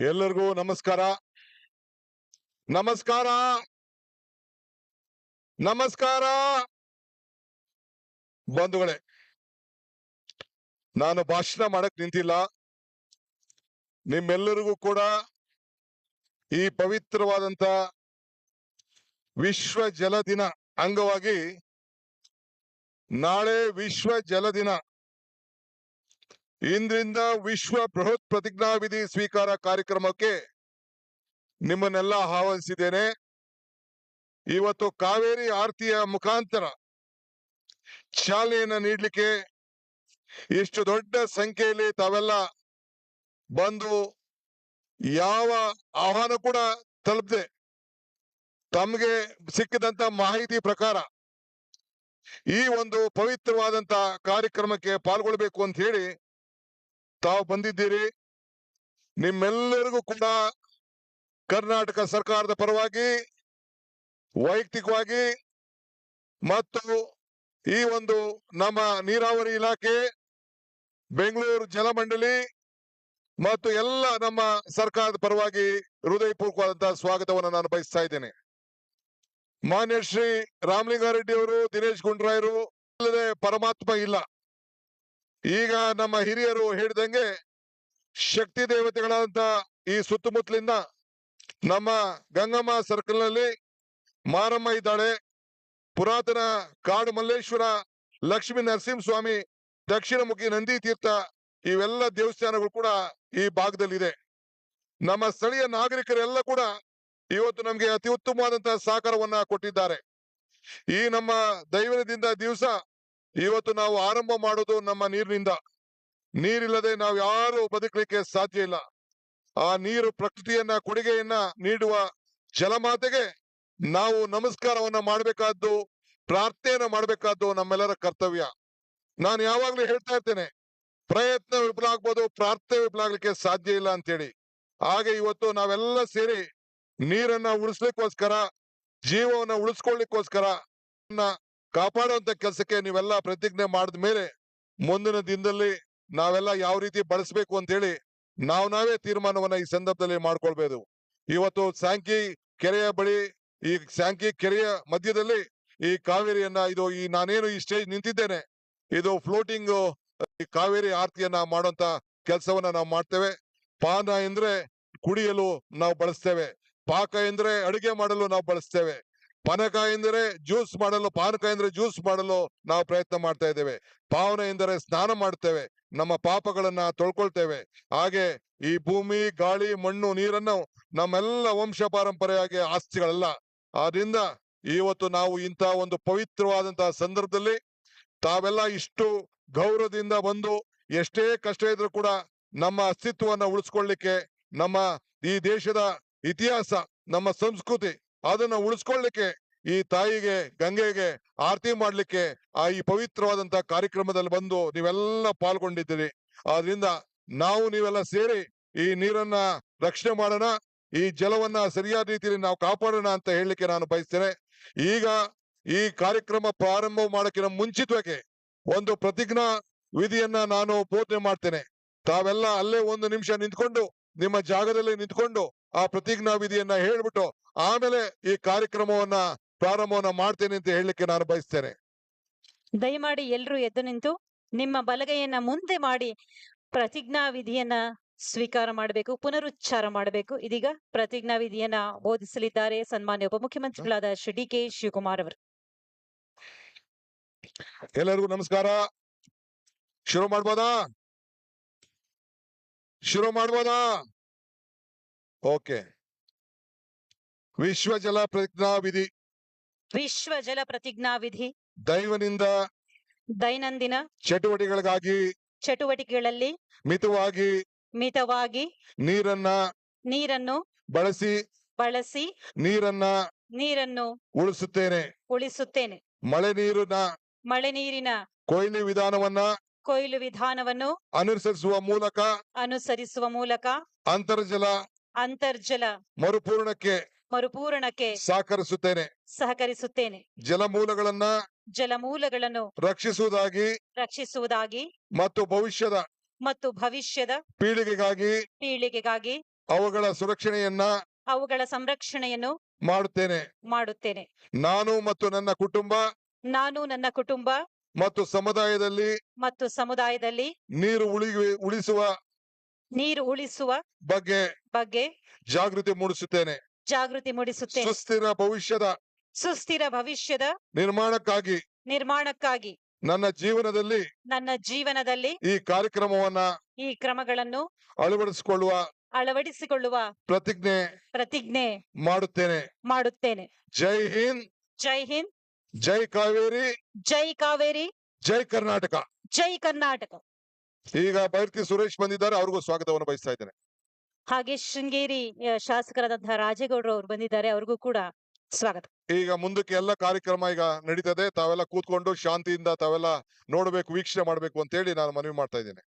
ಎಲ್ಲರಿಗೂ ನಮಸ್ಕಾರ. ನಮಸ್ಕಾರ. ನಮಸ್ಕಾರ. ಬಂಧುಗಳೇ, ನಾನು ಭಾಷಣ ಮಾಡಕ್ ನಿಂತಿಲ್ಲ. ನಿಮ್ಮೆಲ್ಲರಿಗೂ ಕೂಡ ಈ ಪವಿತ್ರವಾದಂತ ವಿಶ್ವ ಜಲ ದಿನ ಅಂಗವಾಗಿ ನಾಳೆ ವಿಶ್ವ ಜಲ ದಿನ ಇಂದ್ರಿಂದ ವಿಶ್ವ ಬೃಹತ್ ಪ್ರತಿಜ್ಞಾವಿಧಿ ಸ್ವೀಕಾರ ಕಾರ್ಯಕ್ರಮಕ್ಕೆ ನಿಮ್ಮನ್ನೆಲ್ಲ ಆಹ್ವಾನಿಸಿದ್ದೇನೆ. ಇವತ್ತು ಕಾವೇರಿ ಆರತಿಯ ಮುಖಾಂತರ ಚಾಲನೆಯನ್ನ ನೀಡಲಿಕ್ಕೆ ಇಷ್ಟು ದೊಡ್ಡ ಸಂಖ್ಯೆಯಲ್ಲಿ ತಾವೆಲ್ಲ ಬಂದು ಯಾವ ಆಹ್ವಾನ ಕೂಡ ತಲುಪದೆ. ತಮಗೆ ಸಿಕ್ಕಿದಂತ ಮಾಹಿತಿ ಪ್ರಕಾರ ಈ ಒಂದು ಪವಿತ್ರವಾದಂತ ಕಾರ್ಯಕ್ರಮಕ್ಕೆ ಪಾಲ್ಗೊಳ್ಬೇಕು ಅಂತ ಹೇಳಿ ತಾವು ಬಂದಿದ್ದೀರಿ, ನಿಮ್ಮೆಲ್ಲರಿಗೂ ಕೂಡ ಕರ್ನಾಟಕ ಸರ್ಕಾರದ ಪರವಾಗಿ, ವೈಯಕ್ತಿಕವಾಗಿ ಮತ್ತು ಈ ಒಂದು ನಮ್ಮ ನೀರಾವರಿ ಇಲಾಖೆ, ಬೆಂಗಳೂರು ಜಲಮಂಡಳಿ ಮತ್ತು ಎಲ್ಲ ನಮ್ಮ ಸರ್ಕಾರದ ಪರವಾಗಿ ಹೃದಯಪೂರ್ವಕವಾದಂತಹ ಸ್ವಾಗತವನ್ನು ನಾನು ಬಯಸ್ತಾ ಇದ್ದೇನೆ. ಮಾನ್ಯ ಶ್ರೀ ರಾಮಲಿಂಗಾರೆಡ್ಡಿ ಅವರು, ದಿನೇಶ್ ಗುಂಡ್ರಾಯರು ಪರಮಾತ್ಮ ಇಲ್ಲ. ಈಗ ನಮ್ಮ ಹಿರಿಯರು ಹೇಳಿದಂಗೆ ಶಕ್ತಿ ದೇವತೆಗಳಾದಂತ ಈ ಸುತ್ತಮುತ್ತಲಿಂದ ನಮ್ಮ ಗಂಗಮ್ಮ ಸರ್ಕಲ್ನಲ್ಲಿ ಮಾರಮ್ಮ ಇದ್ದಾಳೆ. ಪುರಾತನ ಕಾಡು ಮಲ್ಲೇಶ್ವರ, ಲಕ್ಷ್ಮೀ ನರಸಿಂಹಸ್ವಾಮಿ ದಕ್ಷಿಣಮುಖಿ ನಂದಿ ತೀರ್ಥ ಇವೆಲ್ಲ ದೇವಸ್ಥಾನಗಳು ಕೂಡ ಈ ಭಾಗದಲ್ಲಿದೆ. ನಮ್ಮ ಸ್ಥಳೀಯ ನಾಗರಿಕರೆಲ್ಲ ಕೂಡ ಇವತ್ತು ನಮ್ಗೆ ಅತಿ ಉತ್ತಮವಾದಂತಹ ಸಹಕಾರವನ್ನ ಕೊಟ್ಟಿದ್ದಾರೆ. ಈ ನಮ್ಮ ದೈವದಿಂದ ದಿವಸ ಇವತ್ತು ನಾವು ಆರಂಭ ಮಾಡೋದು ನಮ್ಮ ನೀರಿನಿಂದ. ನೀರಿಲ್ಲದೆ ನಾವು ಯಾರು ಬದುಕಲಿಕ್ಕೆ ಸಾಧ್ಯ ಇಲ್ಲ. ಆ ನೀರು ಪ್ರಕೃತಿಯನ್ನ, ಕೊಡುಗೆಯನ್ನ ನೀಡುವ ಜಲಮಾತೆಗೆ ನಾವು ನಮಸ್ಕಾರವನ್ನ ಮಾಡಬೇಕಾದ್ದು, ಪ್ರಾರ್ಥನೆಯನ್ನ ಮಾಡಬೇಕಾದ್ದು ನಮ್ಮೆಲ್ಲರ ಕರ್ತವ್ಯ. ನಾನು ಯಾವಾಗ್ಲೂ ಹೇಳ್ತಾ ಇರ್ತೇನೆ, ಪ್ರಯತ್ನ ವಿಫಲ ಆಗ್ಬೋದು, ಪ್ರಾರ್ಥನೆ ವಿಫಲ ಆಗ್ಲಿಕ್ಕೆ ಸಾಧ್ಯ ಇಲ್ಲ ಅಂತೇಳಿ. ಹಾಗೆ ಇವತ್ತು ನಾವೆಲ್ಲ ಸೇರಿ ನೀರನ್ನ ಉಳಿಸ್ಲಿಕ್ಕೋಸ್ಕರ, ಜೀವವನ್ನ ಉಳಿಸ್ಕೊಳ್ಳಿಕ್ಕೋಸ್ಕರ ಕಾಪಾಡುವಂತ ಕೆಲಸಕ್ಕೆ ನೀವೆಲ್ಲ ಪ್ರತಿಜ್ಞೆ ಮಾಡಿದ ಮೇಲೆ ಮುಂದಿನ ದಿನದಲ್ಲಿ ನಾವೆಲ್ಲ ಯಾವ ರೀತಿ ಬಳಸಬೇಕು ಅಂತ ಹೇಳಿ ನಾವು ನಾವೇ ತೀರ್ಮಾನವನ್ನ ಈ ಸಂದರ್ಭದಲ್ಲಿ ಮಾಡ್ಕೊಳ್ಬೇಕು ಇವತ್ತು ಸ್ಯಾಂಕಿ ಕೆರೆಯ ಬಳಿ ಈ ಸ್ಯಾಂಕಿ ಕೆರೆಯ ಮಧ್ಯದಲ್ಲಿ ಈ ಕಾವೇರಿಯನ್ನ ಇದು ಈ ನಾನೇನು ಈ ಸ್ಟೇಜ್ ನಿಂತಿದ್ದೇನೆ, ಇದು ಫ್ಲೋಟಿಂಗ್ ಈ ಕಾವೇರಿ ಆರತಿಯನ್ನ ಮಾಡುವಂತ ಕೆಲಸವನ್ನ ನಾವು ಮಾಡ್ತೇವೆ. ಪಾನ ಎಂದ್ರೆ ಕುಡಿಯಲು ನಾವು ಬಳಸ್ತೇವೆ. ಪಾಕ ಎಂದ್ರೆ ಅಡುಗೆ ಮಾಡಲು ನಾವು ಬಳಸ್ತೇವೆ. ಪಾನಕ ಎಂದರೆ ಜ್ಯೂಸ್ ಮಾಡಲು, ಪಾನಕ ಎಂದರೆ ಜ್ಯೂಸ್ ಮಾಡಲು ನಾವು ಪ್ರಯತ್ನ ಮಾಡ್ತಾ ಇದ್ದೇವೆ. ಪಾವನ ಎಂದರೆ ಸ್ನಾನ ಮಾಡ್ತೇವೆ ನಮ್ಮ ಪಾಪಗಳನ್ನ ತೊಳ್ಕೊಳ್ತೇವೆ. ಹಾಗೆ ಈ ಭೂಮಿ, ಗಾಳಿ, ಮಣ್ಣು, ನೀರನ್ನು ನಮ್ಮೆಲ್ಲ ವಂಶ ಪಾರಂಪರೆಯಾಗಿ ಆಸ್ತಿಗಳಲ್ಲ. ಆದ್ರಿಂದ ಇವತ್ತು ನಾವು ಇಂತಹ ಒಂದು ಪವಿತ್ರವಾದಂತಹ ಸಂದರ್ಭದಲ್ಲಿ ತಾವೆಲ್ಲ ಇಷ್ಟು ಗೌರವದಿಂದ ಬಂದು ಎಷ್ಟೇ ಕಷ್ಟ ಇದ್ರೂ ಕೂಡ ನಮ್ಮ ಅಸ್ತಿತ್ವವನ್ನ ಉಳಿಸ್ಕೊಳ್ಳಿಕ್ಕೆ ನಮ್ಮ ಈ ದೇಶದ ಇತಿಹಾಸ, ನಮ್ಮ ಸಂಸ್ಕೃತಿ ಅದನ್ನ ಉಳಿಸ್ಕೊಳ್ಳಿಕ್ಕೆ ಈ ತಾಯಿಗೆ, ಗಂಗೆಗೆ ಆರತಿ ಮಾಡ್ಲಿಕ್ಕೆ ಆ ಈ ಪವಿತ್ರವಾದಂತ ಕಾರ್ಯಕ್ರಮದಲ್ಲಿ ಬಂದು ನೀವೆಲ್ಲ ಪಾಲ್ಗೊಂಡಿದ್ದೀರಿ. ಆದ್ರಿಂದ ನಾವು ನೀವೆಲ್ಲ ಸೇರಿ ಈ ನೀರನ್ನ ರಕ್ಷಣೆ ಮಾಡೋಣ, ಈ ಜಲವನ್ನ ಸರಿಯಾದ ರೀತಿಯಲ್ಲಿ ನಾವು ಕಾಪಾಡೋಣ ಅಂತ ಹೇಳಲಿಕ್ಕೆ ನಾನು ಬಯಸ್ತೇನೆ. ಈಗ ಈ ಕಾರ್ಯಕ್ರಮ ಪ್ರಾರಂಭ ಮಾಡೋಕ್ಕಿಂತ ಮುಂಚಿತವಾಗಿ ಒಂದು ಪ್ರತಿಜ್ಞಾ ವಿಧಿಯನ್ನ ನಾನು ಬೋಧನೆ ಮಾಡ್ತೇನೆ. ತಾವೆಲ್ಲ ಅಲ್ಲೇ ಒಂದು ನಿಮಿಷ ನಿಂತ್ಕೊಂಡು ನಿಮ್ಮ ಜಾಗದಲ್ಲಿ ನಿಂತ್ಕೊಂಡು ಆ ಪ್ರತಿಜ್ಞಾ ವಿಧಿಯನ್ನ ಹೇಳ್ಬಿಟ್ಟು ಆಮೇಲೆ ಈ ಕಾರ್ಯಕ್ರಮವನ್ನ ಪ್ರಾರಂಭವನ್ನ ಮಾಡ್ತೇನೆ ಅಂತ ಹೇಳಲಿಕ್ಕೆ ನಾನು ಬಯಸ್ತೇನೆ. ದಯಮಾಡಿ ಎಲ್ರು ಎದ್ದು ನಿಂತು ನಿಮ್ಮ ಬಲಗೈಯನ್ನ ಮುಂದೆ ಮಾಡಿ ಪ್ರತಿಜ್ಞಾ ವಿಧಿಯನ್ನ ಸ್ವೀಕಾರ ಮಾಡಬೇಕು ಪುನರುಚ್ಚಾರ ಮಾಡಬೇಕು. ಇದೀಗ ಪ್ರತಿಜ್ಞಾ ವಿಧಿಯನ್ನ ಬೋಧಿಸಲಿದ್ದಾರೆ ಸನ್ಮಾನ್ಯ ಉಪಮುಖ್ಯಮಂತ್ರಿಗಳಾದ ಶ್ರೀ ಡಿ ಕೆ ಶಿವಕುಮಾರ್ ಅವರು. ಎಲ್ಲರಿಗೂ ನಮಸ್ಕಾರ. ಶುರು ಮಾಡ್ಬೋದಾ? ಶುರು ಮಾಡ್ಬೋದಾ? ಓಕೆ. ವಿಶ್ವ ಜಲ ಪ್ರತಿಜ್ಞಾ ವಿಧಿ ವಿಶ್ವ ಜಲ ಪ್ರತಿಜ್ಞಾ ವಿಧಿ ದೈವನಿಂದ ದೈನಂದಿನ ಚಟುವಟಿಕೆಗಳಿಗಾಗಿ ಚಟುವಟಿಕೆಗಳಲ್ಲಿ ಮಿತವಾಗಿ ಮಿತವಾಗಿ ನೀರನ್ನ ನೀರನ್ನು ಬಳಸಿ ಬಳಸಿ ನೀರನ್ನ ನೀರನ್ನು ಉಳಿಸುತ್ತೇನೆ. ಉಳಿಸುತ್ತೇನೆ. ಮಳೆ ನೀರಿನ ಮಳೆ ನೀರಿನ ಕೊಯ್ಲು ವಿಧಾನವನ್ನ ಕೊಯ್ಲು ವಿಧಾನವನ್ನು ಅನುಸರಿಸುವ ಮೂಲಕ ಅನುಸರಿಸುವ ಮೂಲಕ ಅಂತರ್ಜಲ ಅಂತರ್ಜಲ ಮರುಪೂರ್ಣಕ್ಕೆ ಮರುಪೂರಣಕ್ಕೆ ಸಹಕರಿಸುತ್ತೇನೆ. ಸಹಕರಿಸುತ್ತೇನೆ. ಜಲಮೂಲಗಳನ್ನ ಜಲಮೂಲಗಳನ್ನು ರಕ್ಷಿಸುವುದಾಗಿ ರಕ್ಷಿಸುವುದಾಗಿ ಮತ್ತು ಭವಿಷ್ಯದ ಮತ್ತು ಭವಿಷ್ಯದ ಪೀಳಿಗೆಗಾಗಿ ಪೀಳಿಗೆಗಾಗಿ ಅವುಗಳ ಸುರಕ್ಷಣೆಯನ್ನ ಅವುಗಳ ಸಂರಕ್ಷಣೆಯನ್ನು ಮಾಡುತ್ತೇನೆ. ಮಾಡುತ್ತೇನೆ. ನಾನು ಮತ್ತು ನನ್ನ ಕುಟುಂಬ ನಾನು ನನ್ನ ಕುಟುಂಬ ಮತ್ತು ಸಮುದಾಯದಲ್ಲಿ ಮತ್ತು ಸಮುದಾಯದಲ್ಲಿ ನೀರು ಉಳಿ ಉಳಿಸುವ ನೀರು ಉಳಿಸುವ ಬಗ್ಗೆ ಬಗ್ಗೆ ಜಾಗೃತಿ ಮೂಡಿಸುತ್ತೇನೆ. ಜಾಗೃತಿ ಮೂಡಿಸುತ್ತೇನೆ. ಸುಸ್ಥಿರ ಭವಿಷ್ಯದ ಸುಸ್ಥಿರ ಭವಿಷ್ಯದ ನಿರ್ಮಾಣಕ್ಕಾಗಿ ನಿರ್ಮಾಣಕ್ಕಾಗಿ ನನ್ನ ಜೀವನದಲ್ಲಿ ನನ್ನ ಜೀವನದಲ್ಲಿ ಈ ಕಾರ್ಯಕ್ರಮವನ್ನ ಈ ಕ್ರಮಗಳನ್ನು ಅಳವಡಿಸಿಕೊಳ್ಳುವ ಅಳವಡಿಸಿಕೊಳ್ಳುವ ಪ್ರತಿಜ್ಞೆ ಪ್ರತಿಜ್ಞೆ ಮಾಡುತ್ತೇನೆ. ಮಾಡುತ್ತೇನೆ. ಜೈ ಹಿಂದ್. ಜೈ ಹಿಂದ್. ಜೈ ಕಾವೇರಿ. ಜೈ ಕಾವೇರಿ. ಜೈ ಕರ್ನಾಟಕ. ಜೈ ಕರ್ನಾಟಕ. ಈಗ ಬೈರ್ತಿ ಸುರೇಶ್ ಬಂದಿದ್ದಾರೆ ಅವ್ರಿಗೂ ಸ್ವಾಗತವನ್ನು ಬಯಸ್ತಾ ಇದ್ದೇನೆ. ಹಾಗೆ ಶೃಂಗೇರಿ ಶಾಸಕರಾದಂತಹ ರಾಜೇಗೌಡರು ಅವರು ಬಂದಿದ್ದಾರೆ ಅವ್ರಿಗೂ ಕೂಡ ಸ್ವಾಗತ. ಈಗ ಮುಂದಕ್ಕೆ ಎಲ್ಲ ಕಾರ್ಯಕ್ರಮ ಈಗ ನಡೀತದೆ ತಾವೆಲ್ಲ ಕೂತ್ಕೊಂಡು ಶಾಂತಿಯಿಂದ ತಾವೆಲ್ಲ ನೋಡ್ಬೇಕು ವೀಕ್ಷಣೆ ಮಾಡಬೇಕು ಅಂತ ಹೇಳಿ ನಾನು ಮನವಿ ಮಾಡ್ತಾ ಇದ್ದೇನೆ.